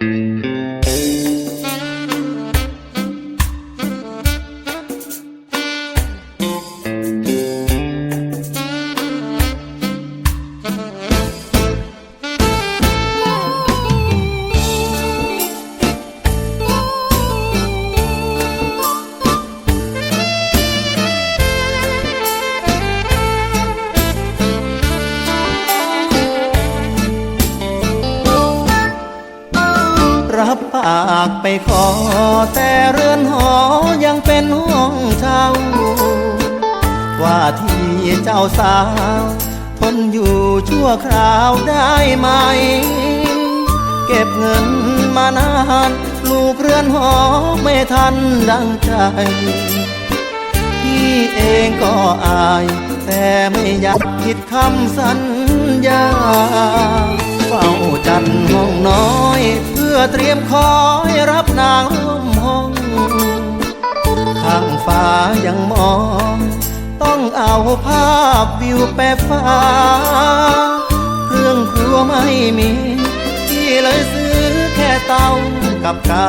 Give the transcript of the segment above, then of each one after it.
รัากไปขอ แต่เรือนหอยังเป็นห้องเช่า ว่าที่เจ้าสาว ทนอยู่ชั่วคราวได้ไหม เก็บเงินมานานลูกเรือนหอไม่ทันดังใจ พี่เองก็อาย แต่ไม่อยากผิดคำสัญญาเฝ้า อเตรียมคอยรับนางร่วมห้อง ข้างฟ้ายังมอง ต้องเอาภาพวิวแปะฟ้า เครื่องครัวไม่มี ที่เลยซื้อแค่เตากับกา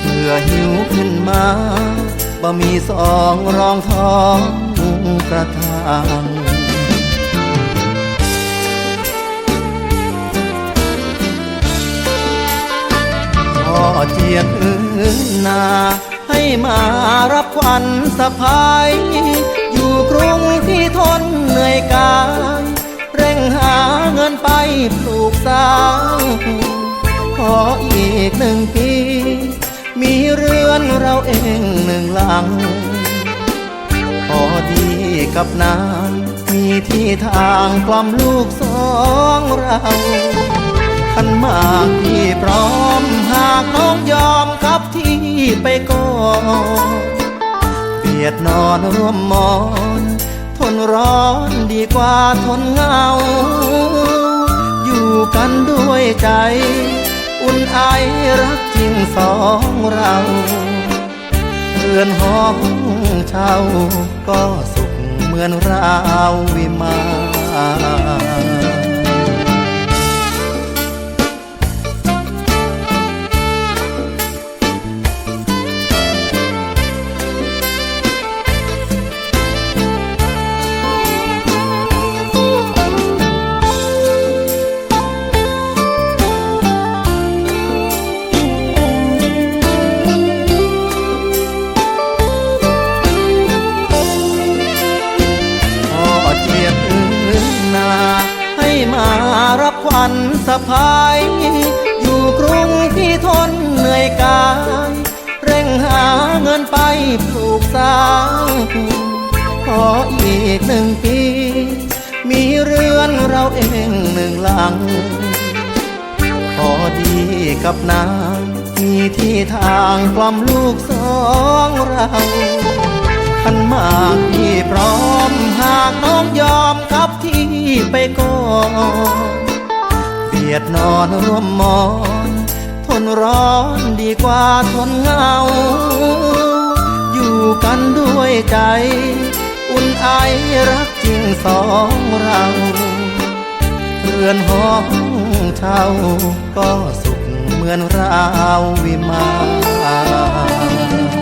เพื่อหิวขึ้นมาบ่มีสองรองท้องกระทาง เจียดอื้อนา ให้มารับขวัญสะพาย อยู่กรุงที่ทนเหนื่อยกาย เร่งหาเงินไปปลูกสร้าง ขออีกหนึ่งปี มีเรือนเราเองหนึ่งหลัง พอดีกับนางมีที่ทางกล่อมลูกสองเรา ขันมากที่พร้อม หากน้องยอมครับที่ไปก่อนเปียดนอนร่วมมอน ทนร้อนดีกว่าทนเหงา อยู่กันด้วยใจ อุ่นไอรักจริงสองเราเรือนห้องเช่าก็สุขเหมือนราววิมาน ขวัญสะพาย อยู่กรุงที่ทนเหนื่อยกาย เร่งหาเงินไปปลูกสร้างขออีกหนึ่งปี มีเรือนเราเองหนึ่งหลังพอดีกับนางมีที่ทางกล่อมลูกสองเราขันหมากที่พร้อมหากน้องยอมครับที่ไปก่อน ยดนอนร่วมหมอน ทนร้อนดีกว่าทนเหงา อยู่กันด้วยใจ อุ่นไอรักจริงสองเราเรือนห้องเช่าก็สุขเหมือนราววิมาน